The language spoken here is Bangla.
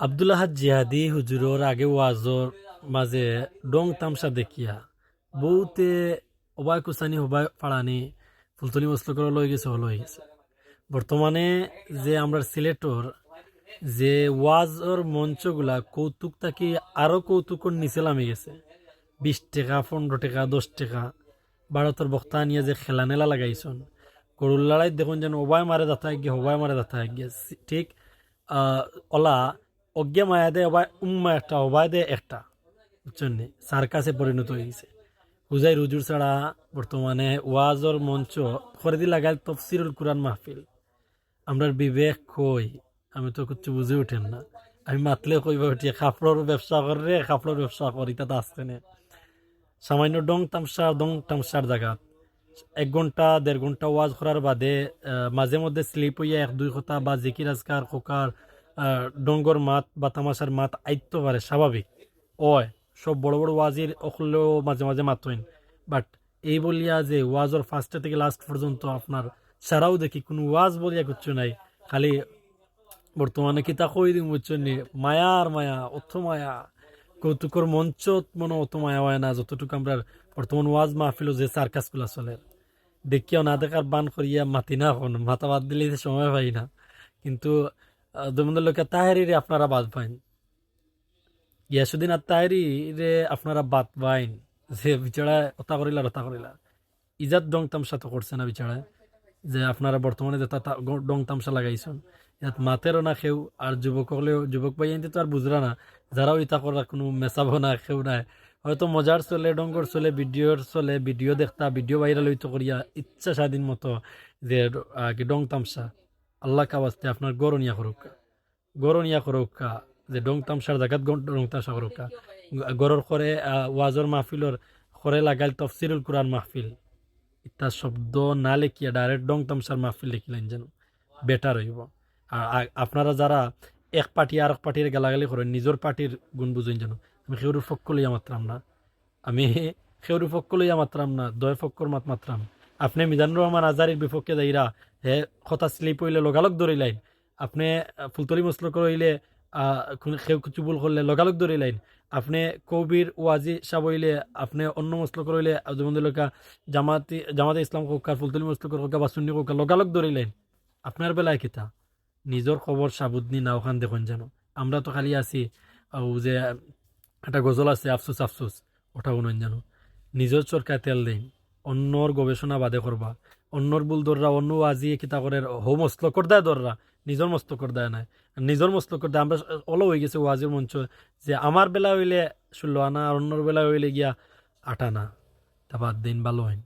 আবদুল্লাহ জিহাদি হুজুরর আগে ওয়াজর মাঝে ডং তামসা দেখিয়া বহুতে অবাই কুসানি হবাই ফাড়ানি, ফুলতলি মসলকর লই গেছে, হলো গেছে। বর্তমানে যে আমরা সিলেটর, যে ওয়াজর মঞ্চগুলা কৌতুক থাকি আরও কৌতুকর নিচে নামে গেছে। বিশ টাকা, পনেরো টাকা, দশ টাকা। ভারতের বক্তা নিয়ে যে খেলা নেলা লাগাইছন, গরুর লড়াই দেখুন যেন ওবাই মারে দাতা গিয়ে হবাই মারে দাতা গিয়ে ঠিক ওলা অজ্ঞা মায়া দে ওবাই উম্মা একটা ওবাই দে একটা বুঝছেন? সার্কাসে পরিণত হয়ে গেছে হুজাই রুজুর ছাড়া বর্তমানে ওয়াজর মঞ্চ খরিদি লাগাল তফসিরুল কুরআন মাহফিল। আমরার বিবেক কই? আমি তো কিছু বুঝে উঠেন না। আমি মাতলে কইবা উঠি কাপড়ের ব্যবসা করে কাপড়ের ব্যবসা করি তাতে আসতে নে। সামান্য ডং তামসা ডং তামসার জায়গাত এক ঘণ্টা দেড় ঘণ্টা ওয়াজ করার বাদে মাঝে মধ্যে স্লিপ হইয়া এক দুই কথা বা জিকির আজকার আহ, ডঙ্গর মাত বা তামাশার মাত আইতো পারে স্বাভাবিক। ওয় সব বড় বড় ওয়াজির অকলেও মাঝে মাঝে মাতইন বাট এই বলিয়া যে ওয়াজর ফার্স্টে থেকে লাস্ট পর্যন্ত আপনার সারাও দেখি কোনো ওয়াজ বলিয়া কিচ্ছু নাই। খালি বর্তমানে কিতা কই দিম বুঝছেন নি? মায়া আর মায়া কৌতুকর মঞ্চত মনে অত মায়া হয় না, যতটুকু আমরা বর্তমান ওয়াজ মাহফিল যে সার্কাসগুলা চলে। দেখিও না দেখার বান করিয়া মাতি না এখন, মাথা বাদ দিলে সময় পাই না। কিন্তু দমন্দ লোকে তাহারিরে আপনারা বাদ পাইন। ইয়াসুদ্দিন আর তাহারি রে আপনারা বাদ পাইন যে বিচারা ওতা করিলা রতা করিলা ইজাত ডং তামসা তো করছে না বিচারায় যে আপনারা বর্তমানে যে তা- ডং তামসা লাগাইছেন। ইয়াত মাতেরও না খেউ, আর যুবক হলেও, যুবক ভাই তো আর বুঝরা না, যারাও ইতা করার কোনো মেসাবো না, খেউ নাই। হয়তো মজার চলে, ডঙ্গর চলে, ভিডিওর চলে, ভিডিও দেখতা, ভিডিও ভাইরাল হইতো করিয়া ইচ্ছা স্বাধীন মতো যে ডং তামসা। আল্লাহ কাবাস্তে আপনার গরনিয়া করুকা গরনিয়া করুকা যে ডং তামসার জায়গাত গ- ডং তামসা করুকা গরর করে ওয়াজর মাহফিলর করে লাগাইল তফসিরুল কুরআন মাহফিল। ইত্যা শব্দ না লিখিয়া ডাইরেক্ট ডং তামসার মাহফিল লিখিলেন যেন বেটার হইব। আর আপনারা যারা এক পার্টি আর এক পার্টির গালাগালি করেন, নিজের পার্টির গুণ বুঝেন যেন। আমি সেউর পক্ষ লইয়া মাত্রাম না। আমি সেউর পক্ষ লইয়া মাত্রাম না, দয় পক্ষর মাত মাত্রাম। আপনি মিজানুর রহমান আজারির বিপক্ষে যাইরা, হে, কথা স্লিপ হইলে লগালগ ধরিলাইন আপনি ফুলতলি মসলক কেউ কিছু ভুল করলে লগালগ ধরিলাইন আপনি কবির ওয়াজি সাব হইলে আপনি অন্য মসলক হইলে যেমন লোকা জামাতি, জামাতে ইসলাম কোকা ফুলতলি মসলক কোকা বা সুন্নি কোকা লগালগ ধরিলাইন আপনার বেলায় কিতা নিজের খবর সাবুদনি না ওখান দেখুন যেন আমরা তো খালি আছি যে একটা গজল আছে, আফসোস আফসোস ওটা উনন যেন নিজের চরকায় তেল দেন অন্যর গবেষণা বাদে করবা অন্যর বুল দররা অন্য আজি কিতা করে হো মস্তকর দেয় দররা নিজের মস্তকর দেয় নাই। নিজের মস্তকর দেয় আমরা অল হয়ে গেছে ওয়াজির মঞ্চ, যে আমার বেলা হইলে ষোলো আনা আর অন্যর বেলা হইলে গিয়া আটানা তা বাদ দিন ভালো হয়